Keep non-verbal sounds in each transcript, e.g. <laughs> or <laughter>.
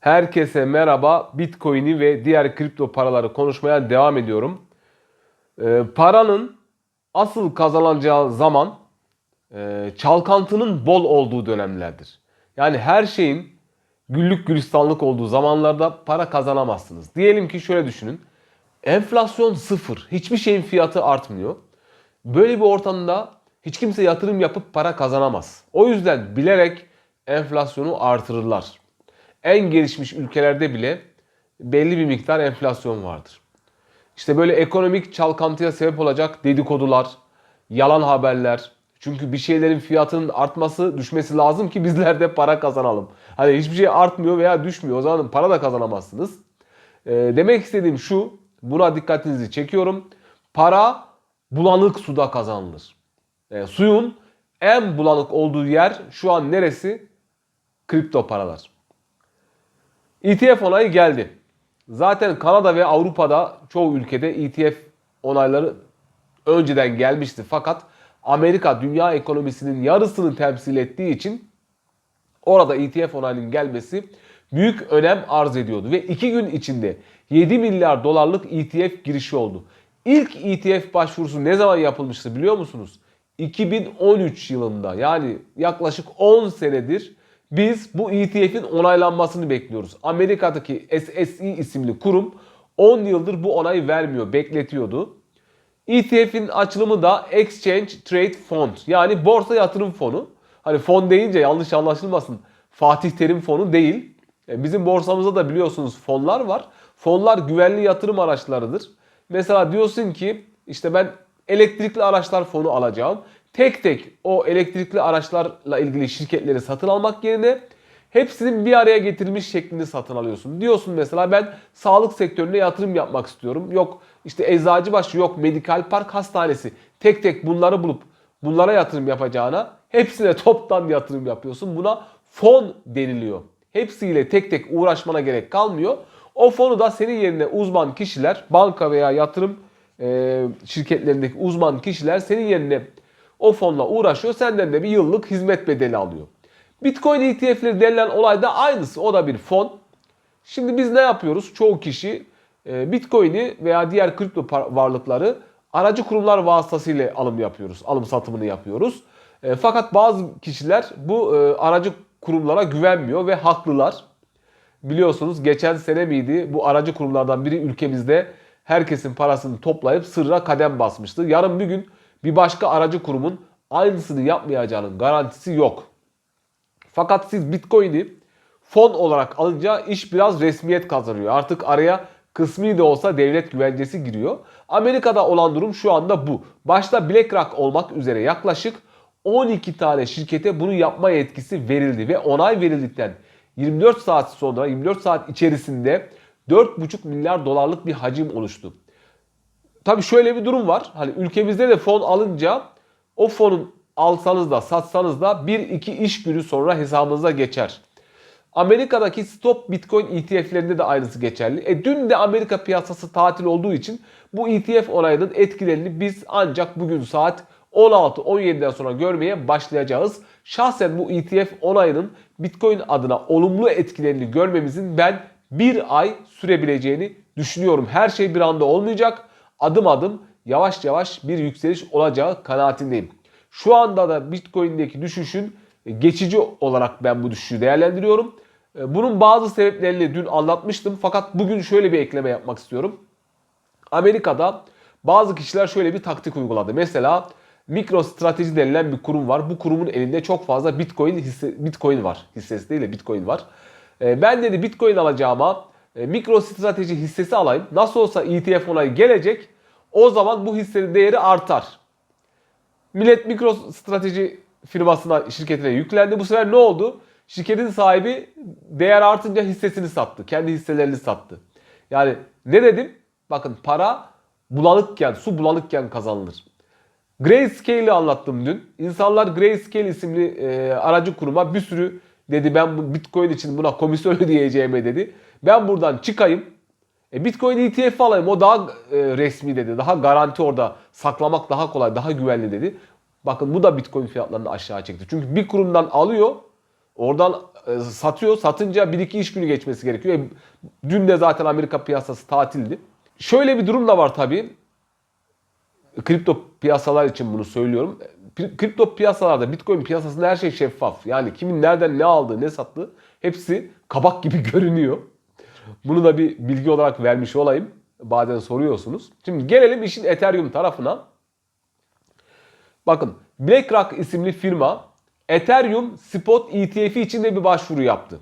Herkese merhaba. Bitcoin'i ve diğer kripto paraları konuşmaya devam ediyorum. Ee, paranın asıl kazanacağı zaman e, çalkantının bol olduğu dönemlerdir. Yani her şeyin güllük gülistanlık olduğu zamanlarda para kazanamazsınız. Diyelim ki şöyle düşünün. Enflasyon sıfır. Hiçbir şeyin fiyatı artmıyor. Böyle bir ortamda hiç kimse yatırım yapıp para kazanamaz. O yüzden bilerek enflasyonu artırırlar. En gelişmiş ülkelerde bile belli bir miktar enflasyon vardır. İşte böyle ekonomik çalkantıya sebep olacak dedikodular, yalan haberler. Çünkü bir şeylerin fiyatının artması, düşmesi lazım ki bizler de para kazanalım. Hani hiçbir şey artmıyor veya düşmüyor. O zaman para da kazanamazsınız. Ee, demek istediğim şu, buna dikkatinizi çekiyorum. Para bulanık suda kazanılır. Ee, suyun en bulanık olduğu yer şu an neresi? Kripto paralar. ETF onayı geldi. Zaten Kanada ve Avrupa'da çoğu ülkede ETF onayları önceden gelmişti. Fakat Amerika dünya ekonomisinin yarısını temsil ettiği için orada ETF onayının gelmesi büyük önem arz ediyordu. Ve 2 gün içinde 7 milyar dolarlık ETF girişi oldu. İlk ETF başvurusu ne zaman yapılmıştı biliyor musunuz? 2013 yılında yani yaklaşık 10 senedir biz bu ETF'in onaylanmasını bekliyoruz. Amerika'daki SSE isimli kurum 10 yıldır bu onayı vermiyor, bekletiyordu. ETF'in açılımı da Exchange Trade Fund yani borsa yatırım fonu. Hani fon deyince yanlış anlaşılmasın. Fatih Terim fonu değil. E, Bizim borsamızda da biliyorsunuz fonlar var. Fonlar güvenli yatırım araçlarıdır. Mesela diyorsun ki işte ben elektrikli araçlar fonu alacağım. Tek tek o elektrikli araçlarla ilgili şirketleri satın almak yerine hepsinin bir araya getirilmiş şeklinde satın alıyorsun. Diyorsun mesela ben sağlık sektörüne yatırım yapmak istiyorum. Yok işte eczacıbaşı yok medikal park hastanesi. Tek tek bunları bulup bunlara yatırım yapacağına hepsine <laughs> toptan yatırım yapıyorsun. Buna fon deniliyor. Hepsiyle tek tek uğraşmana gerek kalmıyor. O fonu da senin yerine uzman kişiler, banka veya yatırım şirketlerindeki uzman kişiler senin yerine o fonla uğraşıyor. Senden de bir yıllık hizmet bedeli alıyor. Bitcoin ETF'leri denilen olay da aynısı. O da bir fon. Şimdi biz ne yapıyoruz? Çoğu kişi e, Bitcoin'i veya diğer kripto varlıkları aracı kurumlar vasıtasıyla alım yapıyoruz. Alım satımını yapıyoruz. E, Fakat bazı kişiler bu e, aracı kurumlara güvenmiyor ve haklılar. Biliyorsunuz geçen sene miydi bu aracı kurumlardan biri ülkemizde herkesin parasını toplayıp sırra kadem basmıştı. Yarın bir gün bir başka aracı kurumun aynısını yapmayacağının garantisi yok. Fakat siz Bitcoin'i fon olarak alınca iş biraz resmiyet kazanıyor. Artık araya kısmi de olsa devlet güvencesi giriyor. Amerika'da olan durum şu anda bu. Başta BlackRock olmak üzere yaklaşık 12 tane şirkete bunu yapma yetkisi verildi ve onay verildikten 24 saat sonra 24 saat içerisinde 4,5 milyar dolarlık bir hacim oluştu. Tabii şöyle bir durum var. Hani ülkemizde de fon alınca o fonun alsanız da satsanız da 1-2 iş günü sonra hesabınıza geçer. Amerika'daki stop bitcoin ETF'lerinde de aynısı geçerli. E dün de Amerika piyasası tatil olduğu için bu ETF onayının etkilerini biz ancak bugün saat 16-17'den sonra görmeye başlayacağız. Şahsen bu ETF onayının Bitcoin adına olumlu etkilerini görmemizin ben bir ay sürebileceğini düşünüyorum. Her şey bir anda olmayacak. Adım adım yavaş yavaş bir yükseliş olacağı kanaatindeyim. Şu anda da Bitcoin'deki düşüşün geçici olarak ben bu düşüşü değerlendiriyorum. E, Bunun bazı sebeplerini dün anlatmıştım fakat bugün şöyle bir ekleme yapmak istiyorum. Amerika'da bazı kişiler şöyle bir taktik uyguladı. Mesela MicroStrateji denilen bir kurum var. Bu kurumun elinde çok fazla Bitcoin hisse, Bitcoin var. Hissesi değil de Bitcoin var. E, Ben dedi Bitcoin alacağıma e, MicroStrateji hissesi alayım. Nasıl olsa ETF onayı gelecek. O zaman bu hissenin değeri artar. Millet MicroStrateji firmasına, şirketine yüklendi. Bu sefer ne oldu? Şirketin sahibi değer artınca hissesini sattı. Kendi hisselerini sattı. Yani ne dedim? Bakın para bulanıkken, su bulanıkken kazanılır. Grayscale'i anlattım dün. İnsanlar Grayscale isimli e, aracı kuruma bir sürü dedi ben bu Bitcoin için buna komisyon <laughs> ödeyeceğime dedi. Ben buradan çıkayım. E, Bitcoin ETF alayım o daha e, resmi dedi. Daha garanti orada saklamak daha kolay, daha güvenli dedi. Bakın bu da Bitcoin fiyatlarını aşağı çekti. Çünkü bir kurumdan alıyor Oradan e, satıyor. Satınca 1-2 iş günü geçmesi gerekiyor. E, Dün de zaten Amerika piyasası tatildi. Şöyle bir durum da var tabii. Kripto piyasalar için bunu söylüyorum. Pri- Kripto piyasalarda, Bitcoin piyasasında her şey şeffaf. Yani kimin nereden ne aldığı, ne sattığı hepsi kabak gibi <laughs> görünüyor. Bunu da bir bilgi olarak vermiş olayım. Bazen soruyorsunuz. Şimdi gelelim işin Ethereum tarafına. Bakın BlackRock isimli firma Ethereum Spot ETF için de bir başvuru yaptı.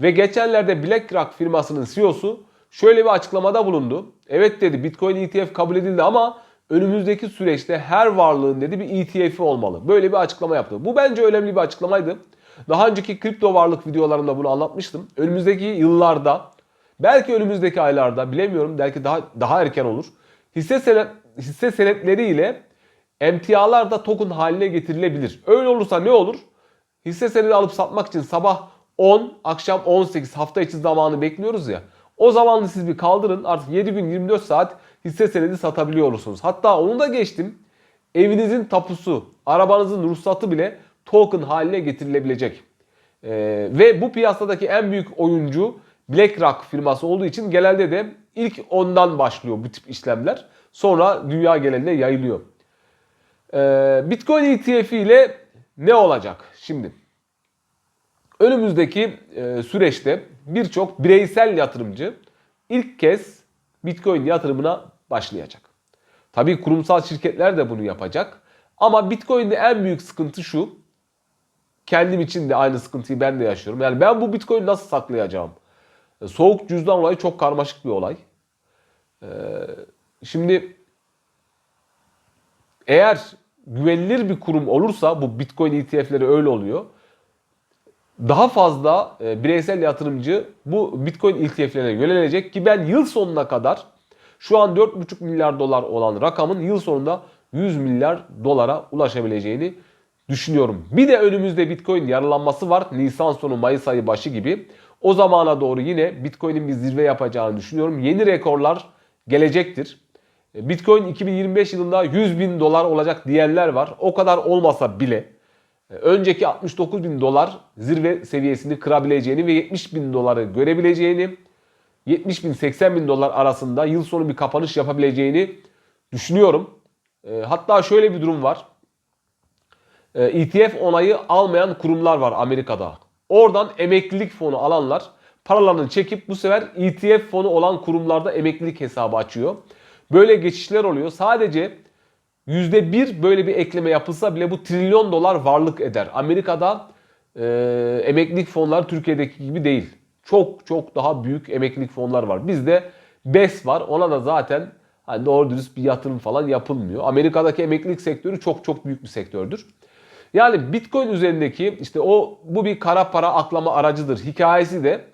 Ve geçenlerde BlackRock firmasının CEO'su şöyle bir açıklamada bulundu. Evet dedi Bitcoin ETF kabul edildi ama önümüzdeki süreçte her varlığın dedi bir ETF'i olmalı. Böyle bir açıklama yaptı. Bu bence önemli bir açıklamaydı. Daha önceki kripto varlık videolarımda bunu anlatmıştım. Önümüzdeki yıllarda belki önümüzdeki aylarda bilemiyorum belki daha daha erken olur. Hisse senet hisse senetleri ile emtialar da token haline getirilebilir. Öyle olursa ne olur? Hisse senedi alıp satmak için sabah 10, akşam 18 hafta içi zamanı bekliyoruz ya. O zamanı siz bir kaldırın artık 7 gün 24 saat hisse senedi satabiliyor olursunuz. Hatta onu da geçtim. Evinizin tapusu, arabanızın ruhsatı bile token haline getirilebilecek. Ee, ve bu piyasadaki en büyük oyuncu BlackRock firması olduğu için genelde de ilk ondan başlıyor bu tip işlemler. Sonra dünya genelinde yayılıyor. Ee, Bitcoin ETF ile ne olacak? Şimdi önümüzdeki e, süreçte birçok bireysel yatırımcı ilk kez Bitcoin yatırımına başlayacak. Tabii kurumsal şirketler de bunu yapacak. Ama Bitcoin'de en büyük sıkıntı şu. Kendim için de aynı sıkıntıyı ben de yaşıyorum. Yani ben bu Bitcoin'i nasıl saklayacağım? E, Soğuk cüzdan olayı çok karmaşık bir olay. Ee, şimdi eğer güvenilir bir kurum olursa bu Bitcoin ETF'leri öyle oluyor. Daha fazla e, bireysel yatırımcı bu Bitcoin ETF'lerine yönelecek ki ben yıl sonuna kadar şu an 4,5 milyar dolar olan rakamın yıl sonunda 100 milyar dolara ulaşabileceğini düşünüyorum. Bir de önümüzde Bitcoin yarılanması var. Nisan sonu Mayıs ayı başı gibi. O zamana doğru yine Bitcoin'in bir zirve yapacağını düşünüyorum. Yeni rekorlar gelecektir. E, Bitcoin 2025 yılında 100 bin dolar olacak diyenler var. O kadar olmasa bile e, önceki 69 bin dolar zirve seviyesini kırabileceğini ve 70 bin doları görebileceğini 70 bin 80 bin dolar arasında yıl sonu bir kapanış yapabileceğini düşünüyorum. E, Hatta şöyle bir durum var. E, ETF onayı almayan kurumlar var Amerika'da. Oradan emeklilik fonu alanlar paralarını çekip bu sefer ETF fonu olan kurumlarda emeklilik hesabı açıyor. Böyle geçişler oluyor. Sadece %1 böyle bir ekleme yapılsa bile bu trilyon dolar varlık eder. Amerika'da e, emeklilik fonları Türkiye'deki gibi değil. Çok çok daha büyük emeklilik fonlar var. Bizde BES var. Ona da zaten hani doğru dürüst bir yatırım falan yapılmıyor. Amerika'daki emeklilik sektörü çok çok büyük bir sektördür. Yani Bitcoin üzerindeki işte o bu bir kara para aklama aracıdır hikayesi de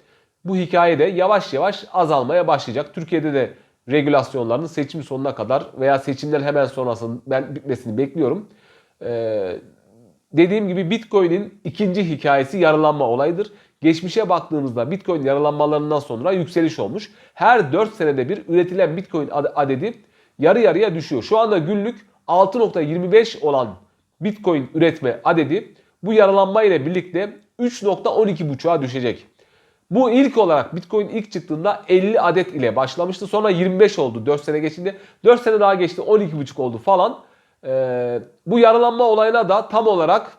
bu hikayede yavaş yavaş azalmaya başlayacak. Türkiye'de de regülasyonların seçim sonuna kadar veya seçimden hemen sonrasının ben bitmesini bekliyorum. Ee, dediğim gibi Bitcoin'in ikinci hikayesi yaralanma olayıdır. Geçmişe baktığımızda Bitcoin yaralanmalarından sonra yükseliş olmuş. Her 4 senede bir üretilen Bitcoin ad- adedi yarı yarıya düşüyor. Şu anda günlük 6.25 olan Bitcoin üretme adedi bu yaralanma ile birlikte 3.12.5'a düşecek. Bu ilk olarak Bitcoin ilk çıktığında 50 adet ile başlamıştı. Sonra 25 oldu 4 sene geçince. 4 sene daha geçti 12,5 oldu falan. Ee, bu yaralanma olayına da tam olarak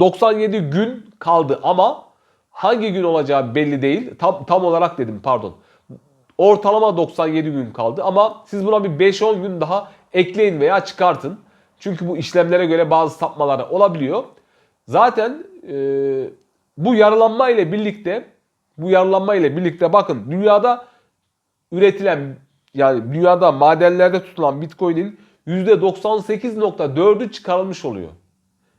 97 gün kaldı ama hangi gün olacağı belli değil. Tam, tam olarak dedim pardon. Ortalama 97 gün kaldı ama siz buna bir 5-10 gün daha ekleyin veya çıkartın. Çünkü bu işlemlere göre bazı sapmalar olabiliyor. Zaten e, bu yaralanma ile birlikte bu yaralanma ile birlikte bakın dünyada üretilen yani dünyada madenlerde tutulan Bitcoin'in %98.4'ü çıkarılmış oluyor.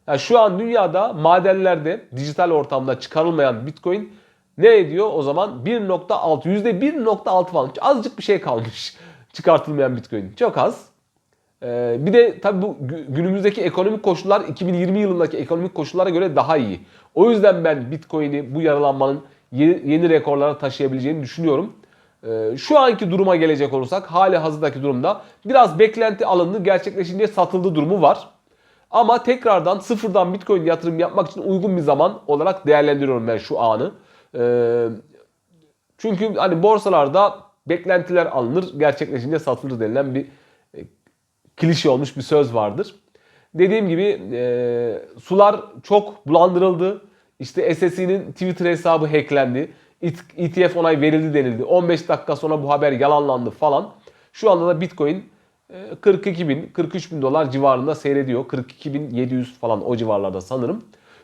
Yani şu an dünyada madenlerde dijital ortamda çıkarılmayan Bitcoin ne ediyor o zaman? 1.6 %1.6 falan azıcık bir şey kalmış <laughs> çıkartılmayan Bitcoin. Çok az. Ee, bir de tabii bu gü- günümüzdeki ekonomik koşullar 2020 yılındaki ekonomik koşullara göre daha iyi. O yüzden ben Bitcoin'i bu yaralanmanın yeni, yeni rekorlara taşıyabileceğini düşünüyorum. Ee, şu anki duruma gelecek olursak hali hazırdaki durumda biraz beklenti alındı gerçekleşince satıldı durumu var. Ama tekrardan sıfırdan Bitcoin yatırım yapmak için uygun bir zaman olarak değerlendiriyorum ben şu anı. Ee, çünkü hani borsalarda beklentiler alınır, gerçekleşince satılır denilen bir klişe olmuş bir söz vardır. Dediğim gibi e, sular çok bulandırıldı. İşte SSE'nin Twitter hesabı hacklendi. ETF onay verildi denildi. 15 dakika sonra bu haber yalanlandı falan. Şu anda da Bitcoin e, 42 bin, 43 bin dolar civarında seyrediyor. 42 bin 700 falan o civarlarda sanırım.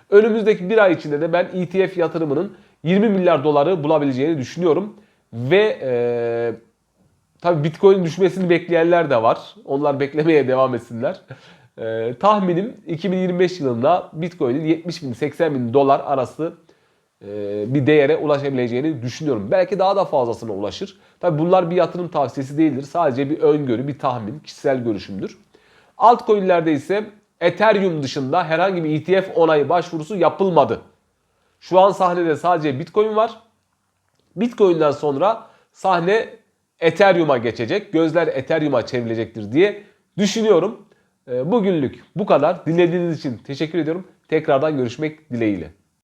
Önümüzdeki bir ay içinde de ben ETF yatırımının 20 milyar doları bulabileceğini düşünüyorum. Ve e, tabii Bitcoin düşmesini bekleyenler de var. Onlar beklemeye devam etsinler. E, tahminim 2025 yılında Bitcoin'in 70 bin 80 bin dolar arası e, bir değere ulaşabileceğini düşünüyorum. Belki daha da fazlasına ulaşır. Tabii bunlar bir yatırım tavsiyesi değildir. Sadece bir öngörü, bir tahmin, kişisel görüşümdür. Altcoin'lerde ise Ethereum dışında herhangi bir ETF onayı başvurusu yapılmadı. Şu an sahnede sadece Bitcoin var. Bitcoin'den sonra sahne Ethereum'a geçecek. Gözler Ethereum'a çevrilecektir diye düşünüyorum. Ee, Bugünlük bu kadar. Dinlediğiniz için teşekkür ediyorum. Tekrardan görüşmek dileğiyle.